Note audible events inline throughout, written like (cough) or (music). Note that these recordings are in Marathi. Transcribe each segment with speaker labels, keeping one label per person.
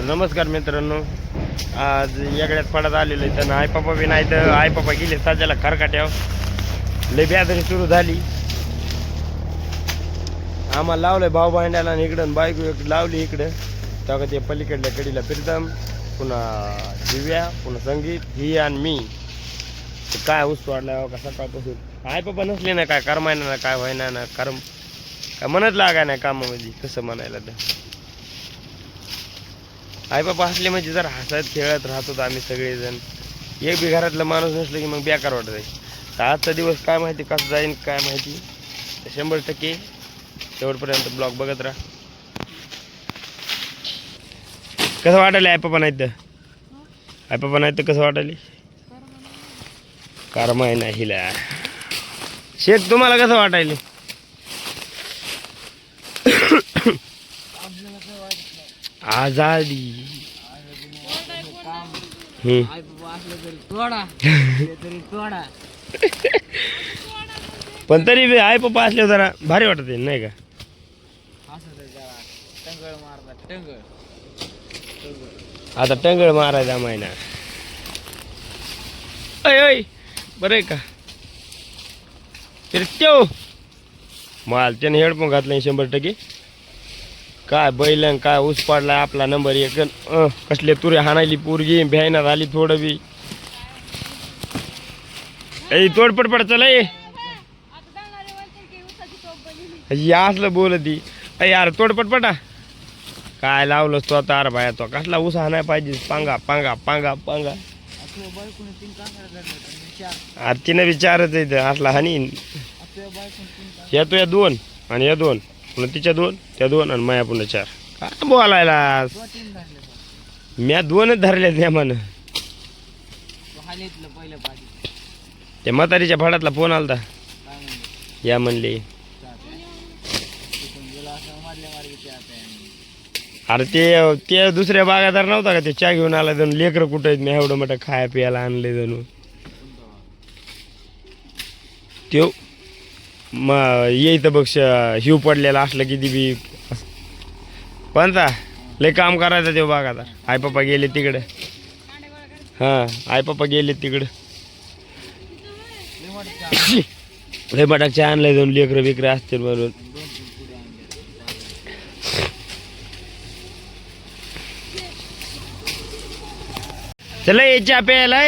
Speaker 1: तर नमस्कार मित्रांनो. आज एकड्यात पडत आलेलं आहे. तर आई बी नाही तर आई गेले सध्याला खरकाट्याव लय बेदरी सुरू झाली. आम्हाला लावलंय भाऊ भांड्याला आणि इकडं आणि बायको एक लावली इकडं. तेव्हा ते पलीकडल्या कडीला प्रीतम पुन्हा दिव्या पुन्हा संगीत ही आणि मी. काय ऊस वाढला हो का सकाळपासून? आई नसले ना काय करमायना ना काय व्हायना ना करम. काय म्हणत लागाय ना कामामध्ये कसं म्हणायला तर. आई बाबा असले म्हणजे जर हसत खेळत राहतो आम्ही सगळेजण. एक बी घरातलं माणूस नसलं की मग बेकार वाटत आहे. तर आजचा दिवस काय माहिती कसं जाईन काय माहिती? शंभर टक्के शेवटपर्यंत ब्लॉग बघत राहा. कसं वाटायला आई पप्पा नाही तर आई पप्पा नाही तर कसं वाटायला कारमाय नाही. हिला. शेख तुम्हाला कसं वाटायले आजादी पण तरी आई पप्पा असले जरा भारी वाटत आहे, नाही का? आता टंगळ मारायचा महिना. अय अय बरं आहे का? तरी माल त्याने हेडफोन घातला शंभर टक्के. काय बैलन काय ऊस पाडलाय आपला नंबर एक कसले तुरे हाणायली पोरगी भ्यायना झाली थोडं बी. ए पड चला ये. या असलं बोल ती. यार तोडपट पटा काय लावलं तो अरे बाया तो कसला ऊस हाणाय पाहिजे? पांगा पांगा पांगा पांगा.
Speaker 2: आपल्या
Speaker 1: अरे तिनं विचारच आहे असला हानी
Speaker 2: येतो
Speaker 1: या या दोन आणि या दोन. पुन्हा तिच्या दोन त्या दोन आणि माया पुन्हा चार. काय बोलायला. म्या दोनच धरल्या नेमानं
Speaker 2: तो
Speaker 1: त्या म्हातारीच्या भाडातला फोन आलता. या म्हणले. अरे ते ते दुसऱ्या बागादार नव्हता का? ते चहा घेऊन आला जाऊन लेकरं कुठं आहेत? मी एवढं मोठं खाया प्यायला आणले जणू. त्यो मग येईत बघ हिव पडलेला असलं किती बी. कोणता लय काम करायचं ते आता. आई पप्पा गेले तिकडे. हां आई पप्पा गेले तिकडे.
Speaker 2: लय मोठं चहा.
Speaker 1: आणलाय जाऊन लेकरं बिकरं असतील म्हणून. चला ये चहा प्यायला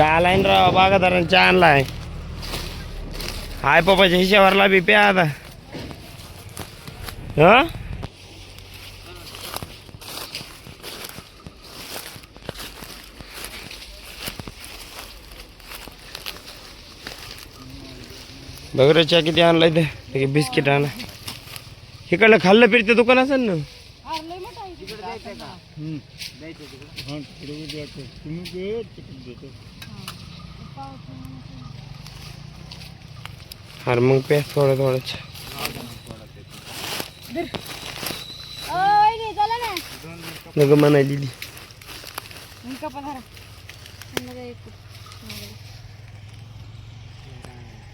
Speaker 1: चहा आलाय ना राव बागादारानं चहा आणलाय हाय पप्पाच्या हिशावरला बी प्या आता. हा? बघ रे चहा किती आणलाय ते बिस्किट आणा. इकडलं खाल्लं फिरते दुकान असेल ना? अरे मग पे थोडं थोडं चहा. नको म्हणायली ती.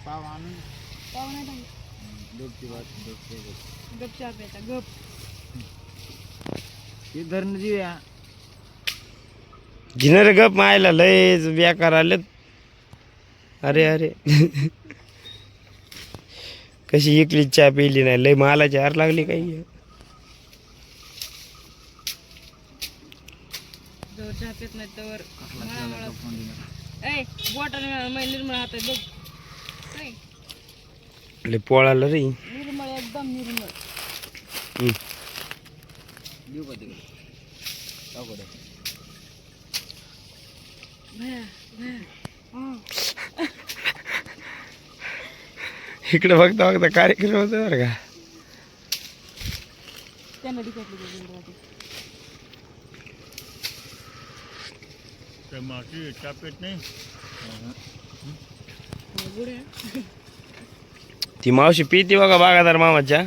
Speaker 2: पाव आणून. डोबची बात डोबची ते धरणं देऊया.
Speaker 1: घेणार गप मायला लय बेकार आलेत. अरे अरे. (laughs) कशी इकली चहा पिली नाही लय मालाची हार लागली काही. पोळाला रे.
Speaker 3: निर्मळ एकदम निर्मळ.
Speaker 1: इकडे बघता बघता कार्यक्रम होता बरं का?
Speaker 3: त्यांना डिकटली का गुजराती हो, गुड्या.
Speaker 1: ती मावशी पिती बघा बागादार मामाच्या.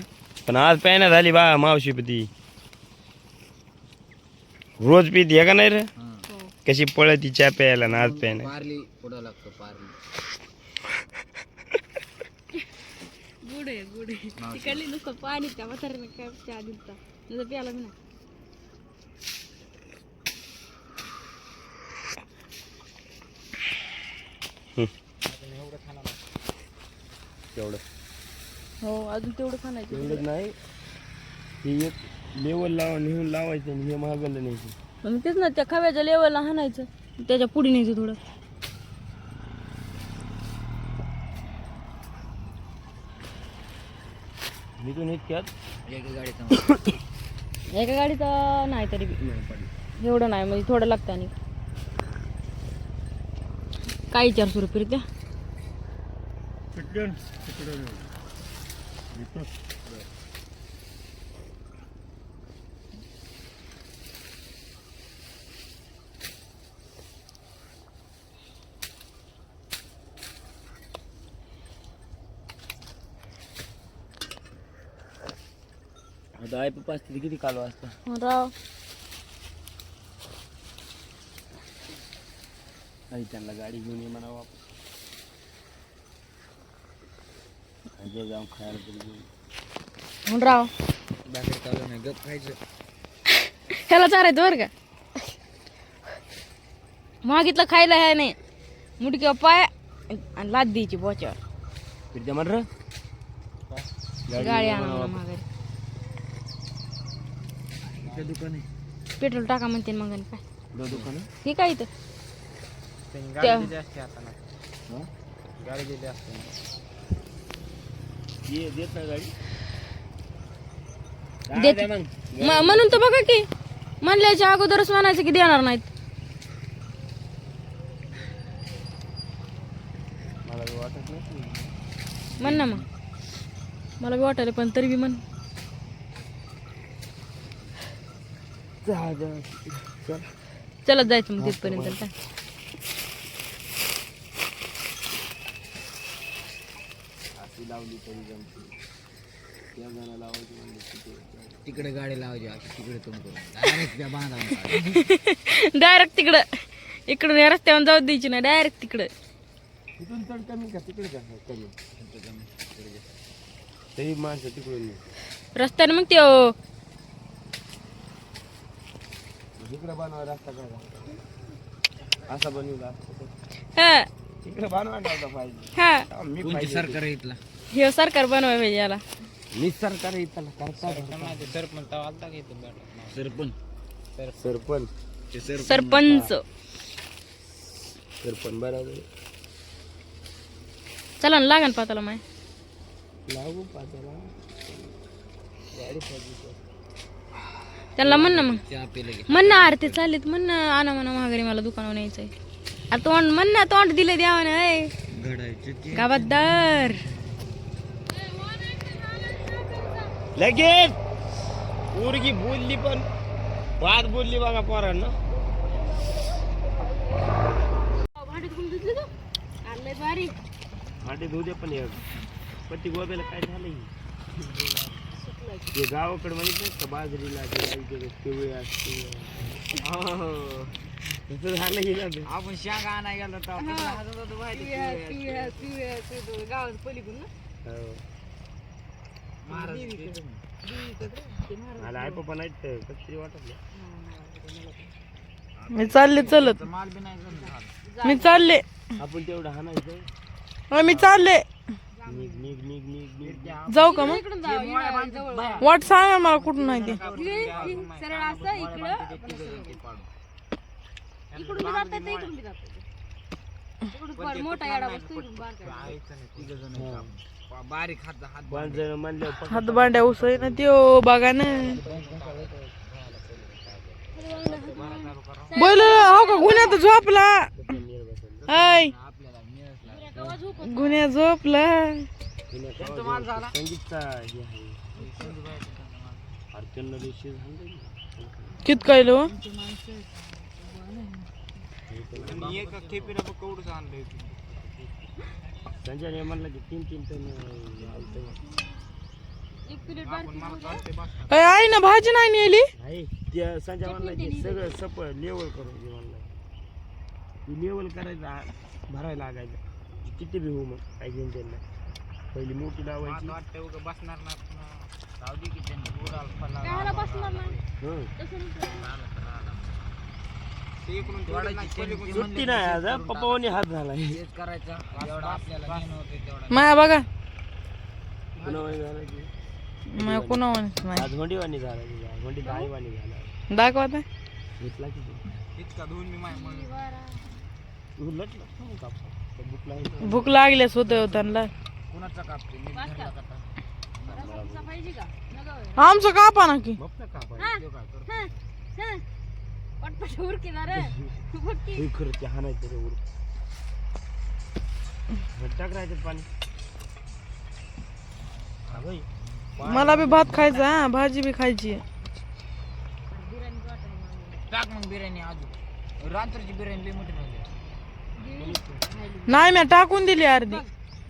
Speaker 1: पण आज प्यायना झाली बा मावशी ती रोज पिती आहे का नाही रे? कशी पळती चहा प्यायला ना आज प्यायला
Speaker 2: पारली पुढं लागतो पारली.
Speaker 3: गुड आहे गुड आहे तिकडली नुसतं पाणी त्या म्हाताऱ्याने काय चहा दिलता. नुसतं प्याला मी ना
Speaker 1: तेवढं
Speaker 3: हो अजून तेवढं खाण्याचं.
Speaker 1: नाही. ही एक लेवल लावा नेऊन लावायचं आणि हे महागलं नाही.
Speaker 3: मग तेच ना त्या खव्याच्या लेवलला हाणायचं. त्याच्या पुढे न्यायचं थोडं.
Speaker 1: इतक्यात
Speaker 2: एका गाडीत
Speaker 3: एका गाडीत अं, नाही तरी बी. एवढं नाही म्हणजे थोडं लागतं आणि. काही चारशे रुपये त्या
Speaker 1: आता आय पाच तिथे किती कालो असता
Speaker 3: राव
Speaker 1: आई त्यांना गाडी घेऊन ये म्हणा वापस जे जाऊन खायला तरी घेऊन
Speaker 3: म्हणून राव
Speaker 2: बाहेर चालू नाही गप खायचं
Speaker 3: ह्याला चारायचं बरं का मागितलं खायला ह्या नाही मुडक्या पाय आणि लाद द्यायची बोच्यावर
Speaker 1: फिरत्या म्हण र
Speaker 3: गाडी आणा माघारी
Speaker 2: दुकान. आहे
Speaker 3: पेट्रोल टाका म्हणते मग आणि काय.
Speaker 1: दोन दुकान?
Speaker 3: हे काय इथं?
Speaker 2: त्यांनी
Speaker 3: त्या-
Speaker 2: गाडी दिली असते हाताला गाडी दिली असते
Speaker 1: ये देत नाही गाडी.
Speaker 3: देत-
Speaker 1: काय मग.
Speaker 3: म- म्हणून तर बघा की म्हणल्याच्या अगोदरच म्हणायचं की देणार नाहीत.
Speaker 1: मला बी वाटत नाही.
Speaker 3: म्हण ना मग. मला बी वाटायला पण तरी बी म्हण.
Speaker 1: चल
Speaker 3: जायचं मग तिथपर्यंत काय
Speaker 1: अशी लावली तरी जमते त्या जणा लावायची तिथे
Speaker 2: तिकडे गाडी लावायची तिकडे डायरेक्ट त्या बांधा
Speaker 3: डायरेक्ट (laughs) तिकडं. इकडून या रस्त्यावर जाऊ द्यायची नाही डायरेक्ट तिकडं.
Speaker 1: तिथून चढ कमी का? तिकडे का कमी. तरी माणसं तिकडून ये.
Speaker 3: रस्त्याने मग त्यो
Speaker 1: इकडे बनवा रस्ता काय असा बनवला
Speaker 3: हा.
Speaker 1: होता पाहिजे.
Speaker 3: हा.
Speaker 1: हा, मी
Speaker 2: कोणती
Speaker 1: पाहिजे
Speaker 2: सरकार आहे इथला?
Speaker 3: हे सरकार बनवाय पाहिजे याला.
Speaker 1: मी सरकार इथला. करता
Speaker 2: सरपंच आलता की सरपंच.
Speaker 1: सरपंच.
Speaker 2: ते सरपंच.
Speaker 3: सरपंच.
Speaker 1: सरपंच बरोबर
Speaker 3: चला ना लागा ना पाताला माय.
Speaker 1: लागू पाचाला गाडी पाहिजे
Speaker 3: त्यांना म्हण ना मग. म्हण ना अरे ते चाललेत म्हण ना आणा म्हणा माघारी मला दुकानावर न्यायचंय. अरे तोंड म्हण ना तोंड दिले
Speaker 2: घडायचे ते.
Speaker 3: गाबाद्दार
Speaker 1: लगेच. पोरगी बोलली पण बाद बोलली बघा पोरांना. भांडे धुऊ दे पण पत्ती गोब्याला काय झालं ते गावाकडे माहीत नाही का बाजरीला ते राईचे पिवळे असते तसं झालं ते.
Speaker 2: आपण शांग आणा गेलो तर आपण हातात होतो माहिती आहे.
Speaker 3: गावात पलीकडून
Speaker 1: हो.
Speaker 2: महाराज
Speaker 1: मला आई पप्पा नाही. तर कसं तरी वाटत
Speaker 3: मी चालले चलत.
Speaker 2: माल बी नाही जमला.
Speaker 3: मी चालले.
Speaker 1: आपण तेवढं हाणायचं.
Speaker 3: मी चालले.
Speaker 1: निघ निघ निघ निघ निघ.
Speaker 3: जाऊ का मग? वाट सांगा मला कुठून नाही ते.
Speaker 2: बा- बारीक हात हात
Speaker 1: पाच जण म्हणल्यावर
Speaker 3: हात बांड्या उसळ ना त्यो बघा ना बोल हो का गुन्ह्यात झोपला. हाय गुन्ह्या झोपला.
Speaker 1: आहे
Speaker 3: कित काय हो?
Speaker 1: संजय म्हणलं की तीन तीन टन.
Speaker 3: आई ना भाजी नाही नेली?
Speaker 1: आहे त्या संजय म्हणला की सगळं सप लेवल करून म्हणलं. ती लेवल करायचं भरायला लागायचं. किती होऊ मग काही घेऊन नाही. पहिली मोठी लावायची.
Speaker 2: बसणार ना. राहू दे की त्यांनी उडाल
Speaker 1: सुट्टी नाही आज हं. पप्पावानी हात झाला.
Speaker 2: तेच करायचं. जेवढं आपल्याला मेन होते तेवढा.
Speaker 4: माया बघा.
Speaker 1: कुणावानी झाला की?
Speaker 4: माया कुणावानीच नाही.
Speaker 1: झाला की झाला.
Speaker 4: दाखवा आता
Speaker 1: घेतला की तू?
Speaker 2: इतका मी माय
Speaker 1: कापसा. भूक लागली.
Speaker 4: भूक लागल्यास होते त्यांना.
Speaker 2: का?
Speaker 3: नको
Speaker 4: आमचं कापा ना की.
Speaker 1: हे हा.
Speaker 4: मला बी भात खायचा हा भाजी बी खायची
Speaker 2: टाक मग बिर्याणी अजून. रात्रीची बिर्याणी लई मोठी
Speaker 4: नाही मी टाकून दिली अर्धी.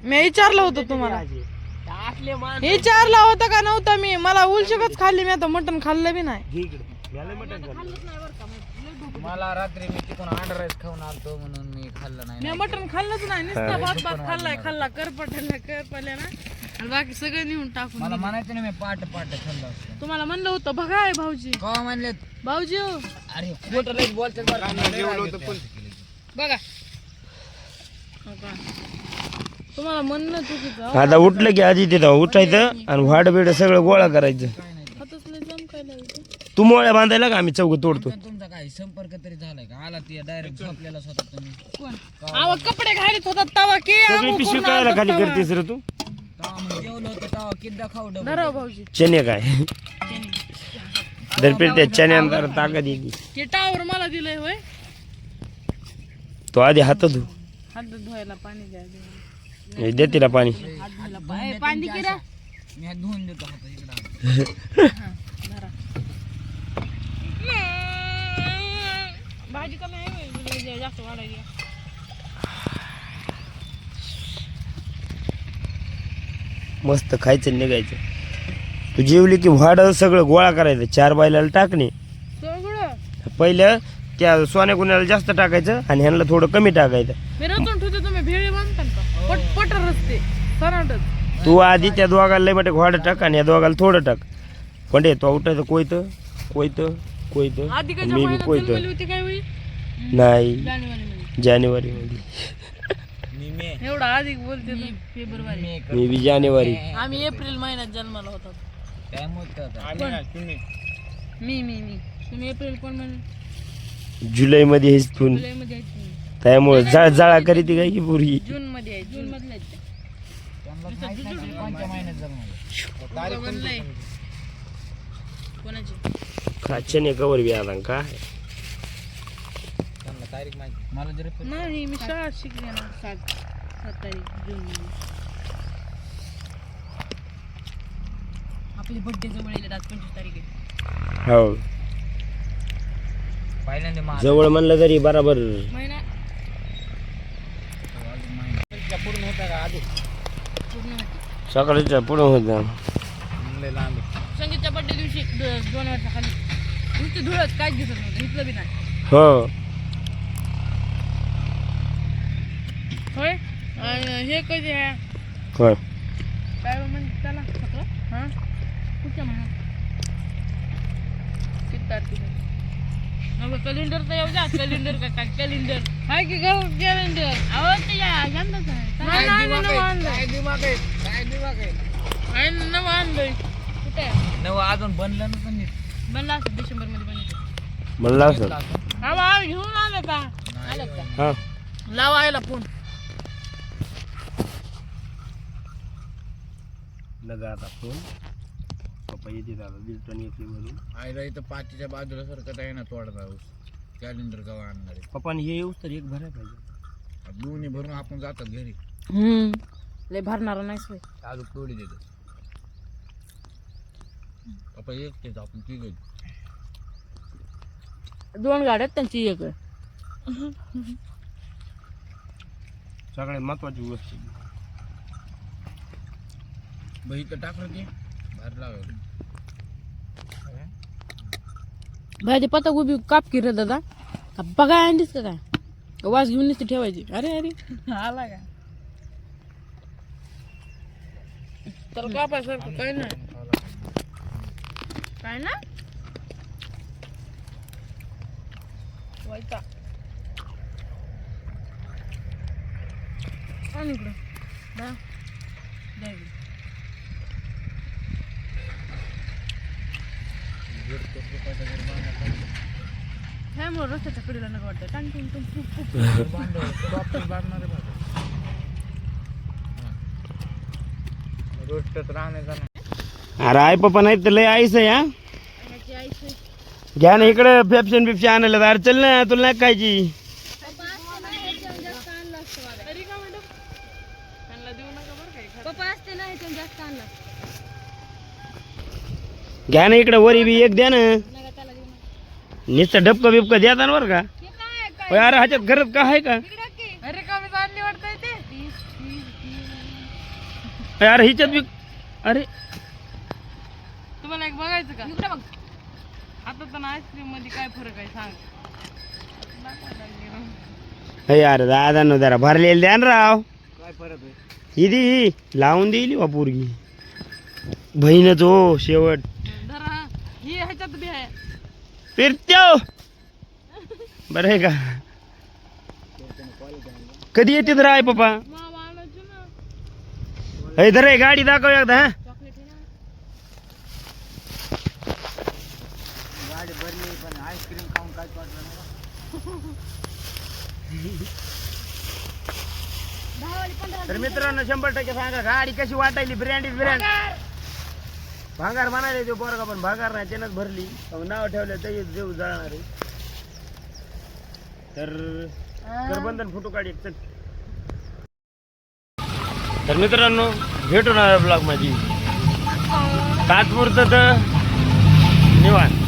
Speaker 4: मी विचारलं होतं तुम्हाला.
Speaker 1: राहायचे. टाकले मान
Speaker 4: विचारलं होतं का नव्हतं मी? मला उलशकच खाल्ली मी आता मटण खाल्लं बी नाही.
Speaker 1: घे इकडे. मला मटण खाल्लं.
Speaker 2: मला रात्री मी तिकडून अंडर राईस खाऊन आलतो म्हणून मी खाल्लं नाही.
Speaker 4: मी मटण खाल्लंच नाही. नुसतं भात भात खाल्लाय खाल्ला करपटल्या करपल्या ना. आणि बाकी सगळं नेऊन टाकून
Speaker 2: मला
Speaker 4: दिलं.
Speaker 2: म्हणायचं ना मी पाट पाट खाल्लं असतं.
Speaker 4: तुम्हाला म्हणलं होतं बघा आहे भाऊजी.
Speaker 2: कवा म्हणले
Speaker 4: भाऊजी हो,
Speaker 2: अरे खोटं लई बोलतात बरं का?
Speaker 4: बघा. का? तुम्हाला म्हणणं चुकीचं हो.
Speaker 1: आता उठलं की आधी तिथं उठायचं आणि व्हाड बिड सगळं गोळा करायचं.
Speaker 2: नाही.
Speaker 1: तू. मोळ्या बांधायला का आम्ही चौक तोडतो?
Speaker 2: पण तुमचा काय संपर्क तरी झालाय का? आला ते डायरेक्ट झोपलेला स्वतः तुम्ही.
Speaker 4: कोण? अहो कपडे घालीत होता तवा की
Speaker 1: सगळी
Speaker 4: आंघोळ
Speaker 1: पिशवी कायला खाली. करतेस रे तू?
Speaker 2: मग जेवलं होतं खाऊ
Speaker 4: भाऊजी.
Speaker 1: चने काय? दरपेट त्या चण्यानंतर ताकद येते.
Speaker 4: हे टावर मला दिलंय होय.
Speaker 1: तो आधी हात धु.
Speaker 4: हात धुवायला पाणी द्या
Speaker 1: हे दे तिला पाणी.
Speaker 4: हात धुवायला पाणी पाणी दे की रे.
Speaker 2: मी हात धुवून देतो हात इकडे.
Speaker 4: धरा. भाजी कमी आहे होय, म्हणजे जास्त वाढायची
Speaker 1: मस्त खायचं आणि निघायचं. तू जेवली की व्हाड सगळं गोळा करायचं चार बैलाला टाकणे.
Speaker 4: सगळं?
Speaker 1: पहिलं त्या सोन्या गुन्ह्याला जास्त टाकायचं आणि ह्यांना थोडं कमी टाकायचं.
Speaker 4: मी रचून ठेवते तुम्ही भेळी बांधता का? पट पट रस्ते सराटच.
Speaker 1: तू आधी त्या दोघाला लय मोठे घोडं टाक आणि या दोघाला थोडं टाक. पण तो उठायचं कोयतं कोयतं कोयतं.
Speaker 4: आधी
Speaker 1: मी बी
Speaker 4: महिन्यात
Speaker 1: कोयतं.
Speaker 4: जन्मली होती काय
Speaker 1: नाही.
Speaker 4: जानेवारी मध्ये
Speaker 1: जानेवारी मध्ये
Speaker 2: मी मे
Speaker 4: एवढा आधी बोलते फेब्रुवारी
Speaker 2: मे
Speaker 1: बी जानेवारी.
Speaker 4: आम्ही एप्रिल महिन्यात जन्माला होतो. मी मी मी. तुम्ही एप्रिल कोण महिने
Speaker 1: जुलै मध्ये हेच
Speaker 4: आहेत तुम्ही.
Speaker 1: त्यामुळे जाळ जाळा करीत काय की पुरी
Speaker 4: जून मध्ये आहे जून मधले आहेत ते.
Speaker 2: त्यांना माहीत नाही की कोणत्या महिन्यात जन्मले.
Speaker 4: कुठं बनलंय? कोणाची?
Speaker 1: खाचे कवर बी आला काय?
Speaker 2: त्यांना तारीख माहिती मला जरी पण-
Speaker 4: नाही मी शाळा शिकले ना सात सात तारीख जून मध्ये. आपली बड्डे जवळ पंचवीस तारीख आहे.
Speaker 1: हो.
Speaker 2: पहिल्यांदा
Speaker 1: जवळ म्हणलं तरी बराबर.
Speaker 4: महिना.
Speaker 2: पूर्ण होता का आधी?
Speaker 4: पूर्ण होती.
Speaker 1: सकाळच्या पुढं होतं.
Speaker 2: लय लांब आहे.
Speaker 4: संगीतच्या बड्डे दिवशी द- दोन वर्षाखाली नुसती धुळत काहीच दिसत नव्हतं इथलं बी नाही.
Speaker 1: हो.
Speaker 4: होय? आणि हे कधी आहे?
Speaker 1: होय.
Speaker 4: काय म्हणजे त्याला हां? कुठच्या महिन्यात किती तारखेला? कॅलेंडर तर येऊ द्या कॅलेंडर का काय? कॅलेंडर हाय की गं कॅलेंडर अहो ते या यंदाच आहे.
Speaker 2: काय दिमाग आहे? काय दिमाग आहे?
Speaker 4: आहे? ना, नवं आणलंय. कुठे? आहे?
Speaker 2: नवं अजून बनलं नव्हतं नीट
Speaker 4: बनला असं डिसेंबरमध्ये बनलं
Speaker 1: म्हणलं असं
Speaker 4: हा घेऊन आलो का? आलं का?
Speaker 1: हा.
Speaker 4: लावा याला फोन.
Speaker 1: लगा आता फोन. पप्पा येते दादा दीड टन येते म्हणून
Speaker 2: आईला इथं पाचच्या बाजूला सारखं आहे ना तोडा ऊस. कॅलेंडर कवा आणणार. आहे
Speaker 1: पप्पाने हे येऊस तर एक भराय पाहिजे.
Speaker 2: दोन्ही भरून आपण जातात घरी.
Speaker 4: हम्म. लय भरणार नाही सोय
Speaker 2: अजून तोडी देतो. पप्पा एक तेच आपण ती
Speaker 4: दोन गाड्या आहेत त्यांची एक. आहे.
Speaker 1: सगळ्यात महत्वाची गोष्ट.
Speaker 2: बही तर टाकलं की.
Speaker 4: भाजी पत्ता गोबी काप की रे दादा. का बघा आणलीस का काय? वास घेऊन नुसती ठेवायची. अरे अरे. आला का? तर कापायसारखं काही नाही. काय ना? व्हायचा आणि इकडं दा द्या इकडं. रस्त्याच्या कडेला नका वाटतं.
Speaker 2: राहण्याचा
Speaker 1: अरे आई पप्पा नाही तर लय आईस आहे हा?
Speaker 3: आईची
Speaker 1: घ्या ना इकडे पेप्शन बिप्शी आणायला. अरे चल ना तुला नाही खायची?
Speaker 3: पप्पा असते ना ह्याच्याहून जास्त आणलं असतं मला
Speaker 4: तरी का मॅडम त्यांना देऊ नका बरं काही
Speaker 3: पप्पा असते ना ह्याच्याहून जास्त आणलं. असतं
Speaker 1: घ्या ना इकडे वरी बी एक द्या ना
Speaker 3: नका त्याला देऊ नका.
Speaker 1: नुसतं डबकं बिबकं द्या बरं का?
Speaker 3: काय काय?
Speaker 1: होय, अरे ह्याच्यात गरज का आहे का?
Speaker 4: अरे का. मी चालली वाटतंय ते.
Speaker 3: तीस तीस तीस
Speaker 1: होय, अरे हिच्यात बी अरे
Speaker 4: तुम्हाला एक बघायचं का?
Speaker 3: इकडं बघ.
Speaker 4: आता तर आईस्क्रीममध्ये काय फरक आहे सांग. ना.
Speaker 1: हे अरे दादा नो जरा भरलेलं द्या ना राव.
Speaker 2: काय फरक आहे?
Speaker 1: ही दी लावून देईल वा पोरगी. बहीणच हो शेवट.
Speaker 4: धरा हा. ही ह्याच्यात बी आहे.
Speaker 1: फिरत्यो. बरं आहे का? कधी येते तर आहे पप्पा?
Speaker 4: मामा आणायची
Speaker 1: हे धर गाडी दाखव एकदा हा.
Speaker 2: गाडी भरली पण आईस्क्रीम खाऊन काय
Speaker 1: तर मित्रांनो शंभर टक्के सांगा गाडी कशी वाटायली? Brand brand. भांगार म्हणाले तो पोरगा पण भांगार नाही त्यानंच भरली. नाव ठेवलं ते देव जळणार आहे. तर करबंधन फोटो काढ एक, चल. तर मित्रांनो भेटू ना ब्लॉगमध्ये तात्पुरतं तर निवांत.